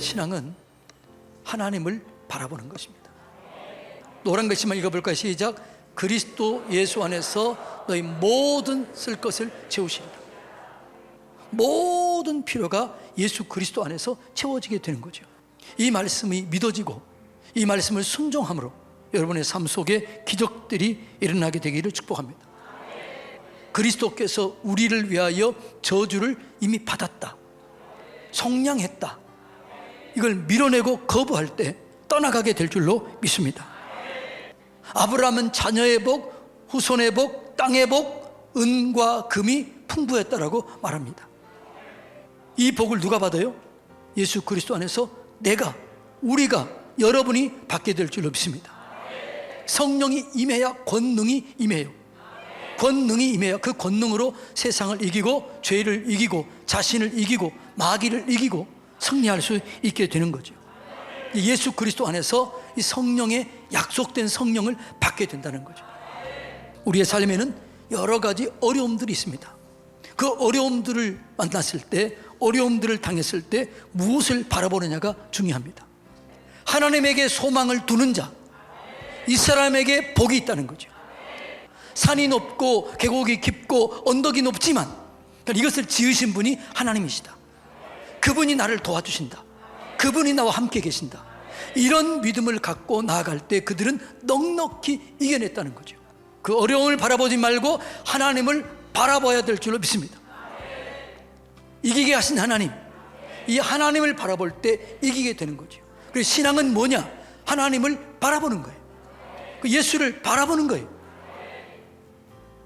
신앙은 하나님을 바라보는 것입니다. 노란 글씨만 읽어볼까요? 시작. 그리스도 예수 안에서 너희 모든 쓸 것을 채우시리라. 모든 필요가 예수 그리스도 안에서 채워지게 되는 거죠. 이 말씀이 믿어지고 이 말씀을 순종함으로 여러분의 삶 속에 기적들이 일어나게 되기를 축복합니다. 그리스도께서 우리를 위하여 저주를 이미 받았다. 성량했다. 이걸 밀어내고 거부할 때 떠나가게 될 줄로 믿습니다. 아브라함은 자녀의 복, 후손의 복, 땅의 복, 은과 금이 풍부했다라고 말합니다. 이 복을 누가 받아요? 예수 그리스도 안에서 내가, 우리가, 여러분이 받게 될 줄로 믿습니다. 성령이 임해야 권능이 임해요. 권능이 임해야 그 권능으로 세상을 이기고 죄를 이기고 자신을 이기고 마귀를 이기고 승리할 수 있게 되는 거죠. 예수 그리스도 안에서 이 성령의 약속된 성령을 받게 된다는 거죠. 우리의 삶에는 여러 가지 어려움들이 있습니다. 그 어려움들을 만났을 때, 어려움들을 당했을 때 무엇을 바라보느냐가 중요합니다. 하나님에게 소망을 두는 자, 이 사람에게 복이 있다는 거죠. 산이 높고 계곡이 깊고 언덕이 높지만 그러니까 이것을 지으신 분이 하나님이시다. 그분이 나를 도와주신다. 그분이 나와 함께 계신다. 이런 믿음을 갖고 나아갈 때 그들은 넉넉히 이겨냈다는 거죠. 그 어려움을 바라보지 말고 하나님을 바라봐야 될 줄로 믿습니다. 이기게 하신 하나님, 이 하나님을 바라볼 때 이기게 되는 거죠. 그래서 신앙은 뭐냐? 하나님을 바라보는 거예요. 그 예수를 바라보는 거예요.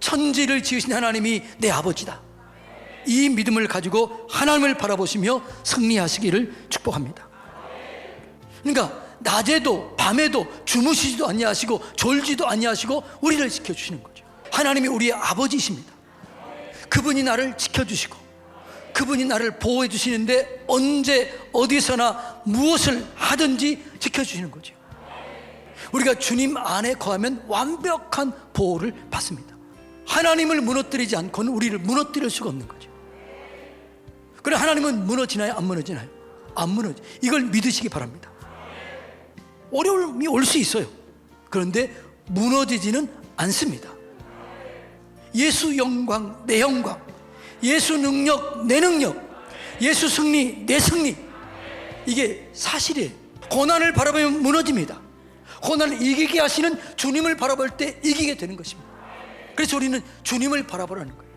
천지를 지으신 하나님이 내 아버지다. 이 믿음을 가지고 하나님을 바라보시며 승리하시기를 축복합니다. 그러니까 낮에도 밤에도 주무시지도 아니하시고 졸지도 아니하시고 우리를 지켜주시는 거죠. 하나님이 우리의 아버지십니다. 그분이 나를 지켜주시고 그분이 나를 보호해 주시는데 언제 어디서나 무엇을 하든지 지켜주시는 거죠. 우리가 주님 안에 거하면 완벽한 보호를 받습니다. 하나님을 무너뜨리지 않고는 우리를 무너뜨릴 수가 없는 거죠. 그래 하나님은 무너지나요? 안 무너지나요? 안 무너지. 이걸 믿으시기 바랍니다. 어려움이 올 수 있어요. 그런데 무너지지는 않습니다. 예수 영광, 내 영광, 예수 능력, 내 능력, 예수 승리, 내 승리. 이게 사실이에요. 고난을 바라보면 무너집니다. 고난을 이기게 하시는 주님을 바라볼 때 이기게 되는 것입니다. 그래서 우리는 주님을 바라보라는 거예요.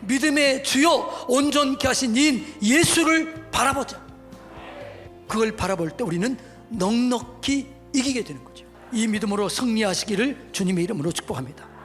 믿음의 주요 온전케 하신 인 예수를 바라보자. 그걸 바라볼 때 우리는 넉넉히 이기게 되는 거죠. 이 믿음으로 승리하시기를 주님의 이름으로 축복합니다.